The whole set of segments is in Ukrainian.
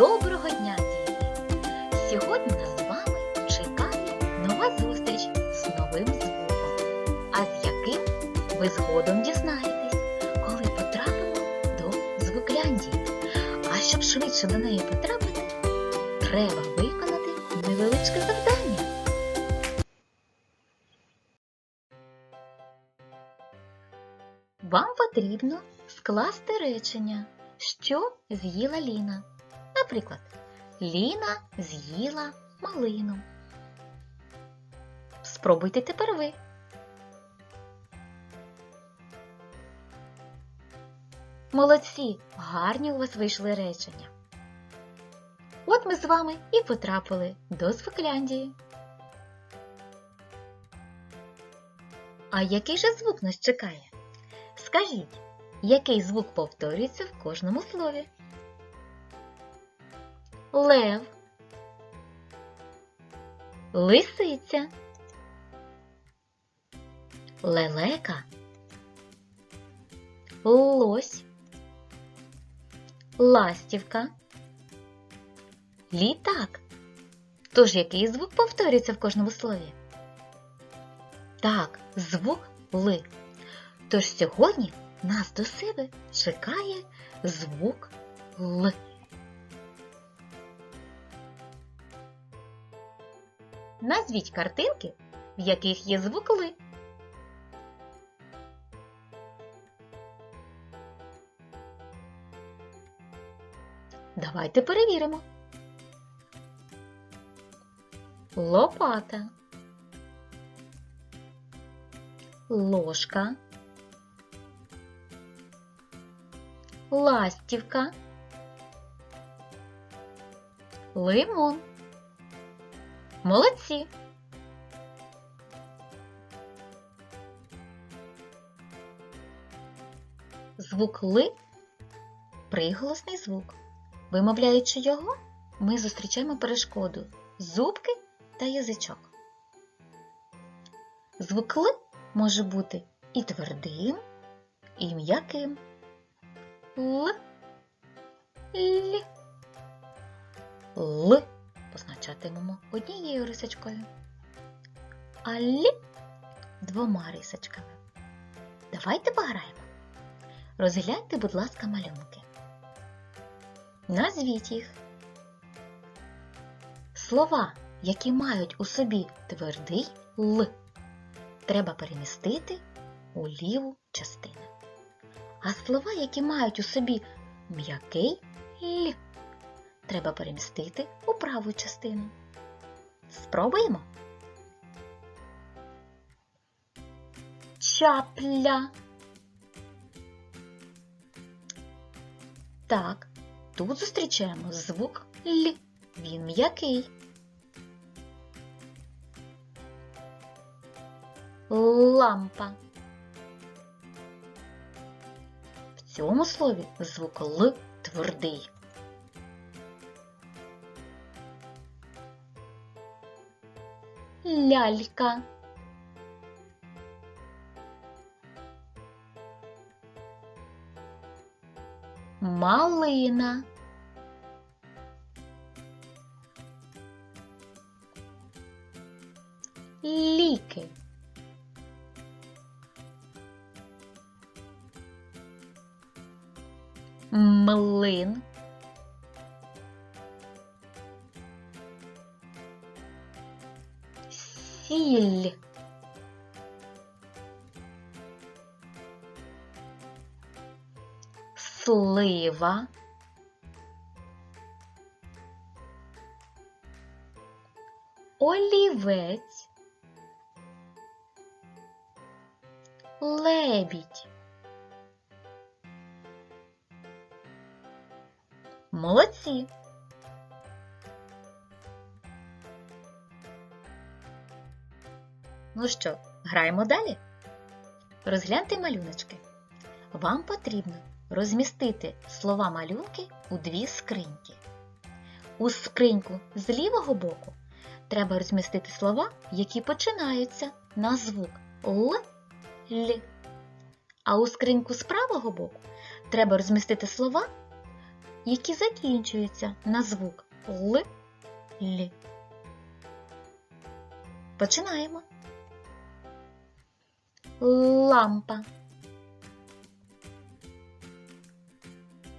Доброго дня, діти! Сьогодні нас з вами чекає нова зустріч з новим звуком. А з яким ви згодом дізнаєтесь, коли потрапимо до звукляндії. А щоб швидше до неї потрапити, треба виконати невеличке завдання. Вам потрібно скласти речення, що з'їла Ліна. Наприклад, Ліна з'їла малину. Спробуйте тепер ви. Молодці, гарні у вас вийшли речення. От ми з вами і потрапили до Звукляндії. А який же звук нас чекає? Скажіть, який звук повторюється в кожному слові? Лев, лисиця, лелека, лось, ластівка, літак. Тож який звук повторюється в кожному слові? Так, звук ли. Тож сьогодні нас до себе чекає звук Л. Назвіть картинки, в яких є звук Ли. Давайте перевіримо. Лопата. Ложка. ластівка, лимон. Молодці. Звук ли приголосний звук. Вимовляючи його, ми зустрічаємо перешкоду зубки та язичок. Звук ли може бути і твердим, і м'яким. Л. Л. Л позначатимемо однією рисочкою, а Л двома рисочками. Давайте пограємо. Розгляньте, будь ласка, малюнки. Назвіть їх. Слова, які мають у собі твердий Л, треба перемістити у ліву частину. А слова, які мають у собі м'який Л, треба перемістити у праву частину. Спробуємо. Чапля. Так, тут зустрічаємо звук Л. Він м'який. Лампа. В цьому слові звук Л твердий. Лялька. Малина. Ліки. Млин. Сіль. Слива. Олівець. Лебідь. Молодці. Ну що, граємо далі? Розгляньте малюночки. Вам потрібно розмістити слова малюнки у дві скриньки. У скриньку з лівого боку треба розмістити слова, які починаються на звук Л, Л. А у скриньку з правого боку треба розмістити слова, які закінчуються на звук Л, Л. Починаємо. Лампа.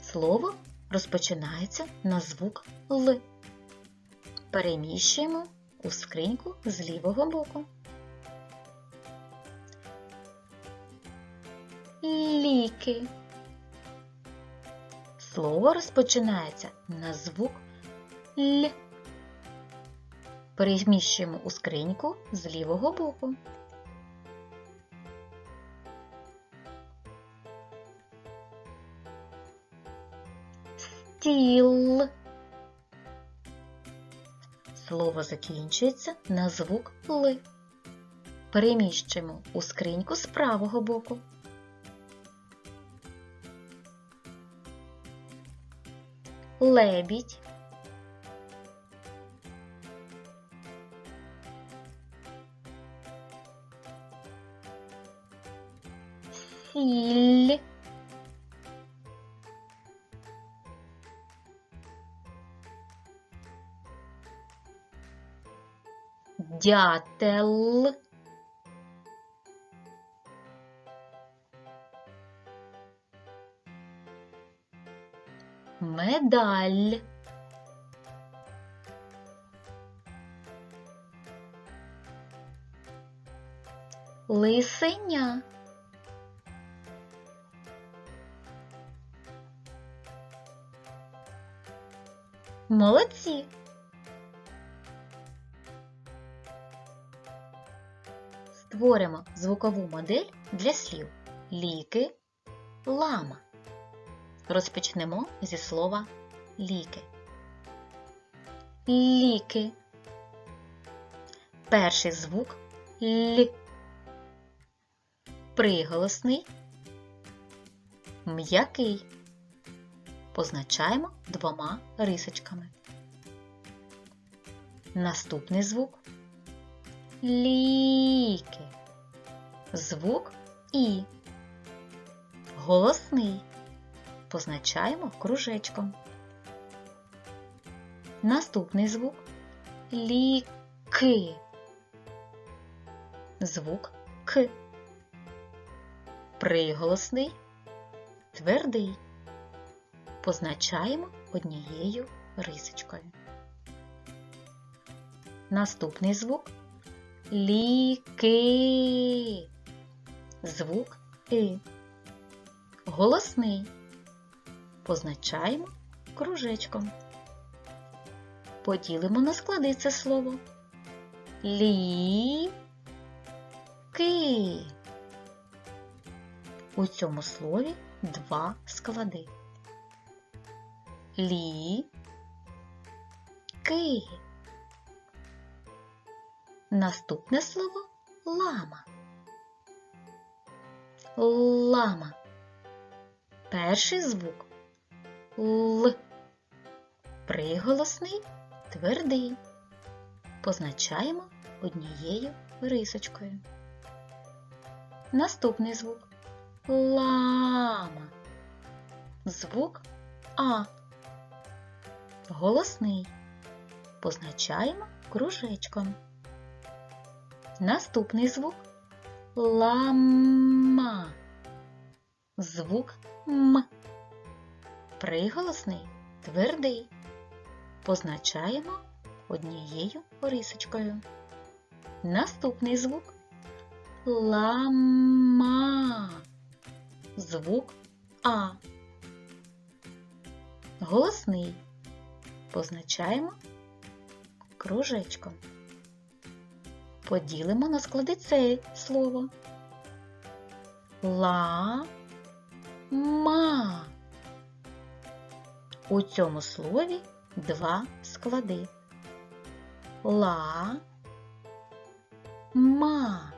Слово розпочинається на звук Л. Переміщуємо у скриньку з лівого боку. Ліки. Слово розпочинається на звук Л. Переміщуємо у скриньку з лівого боку. Стіл. Слово закінчується на звук Л. Переміщуємо у скриньку з правого боку. Лебідь. Сіль. Дятел. Медаль. Лисеня. Молодці. Створимо звукову модель для слів ліки, лама. Розпочнемо зі слова ліки. Ліки. Перший звук Л. Приголосний. М'який. Позначаємо двома рисочками. Наступний звук Ліки. Звук І. Голосний. Позначаємо кружечком. Наступний звук Ліки. Звук К. Приголосний. Твердий. Позначаємо однією рисочкою. Наступний звук ліки. Звук И. Голосний. Позначаємо кружечком. Поділимо на склади це слово. Ліки. У цьому слові два склади. Лі. Наступне слово лама. Лама. Перший звук Л. Приголосний твердий. Позначаємо однією рисочкою. Наступний звук лама. Звук А. Голосний. Позначаємо кружечком. Наступний звук лама. Звук М. Приголосний твердий. Позначаємо однією рисочкою. Наступний звук лама. Звук А. Голосний. Позначаємо кружечком. Поділимо на склади це слово. Ла ма. У цьому слові два склади. Ла ма.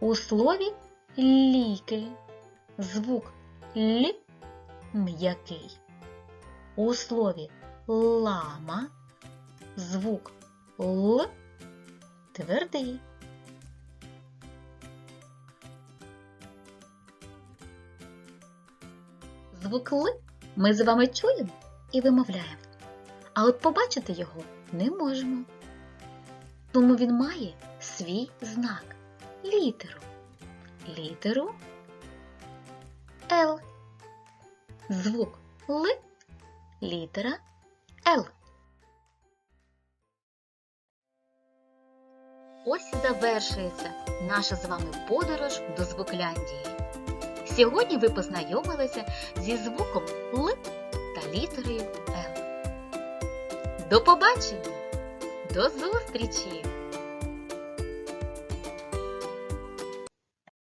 У слові ліки звук Л м'який. У слові лама звук Л твердий. Звук Л ми з вами чуємо і вимовляємо. А от побачити його не можемо. Тому він має свій знак літеру. Літеру Л. Звук Л. Літера Л. Ось завершується наша з вами подорож до Звукляндії. Сьогодні ви познайомилися зі звуком Л та літерою Л. До побачення! До зустрічі!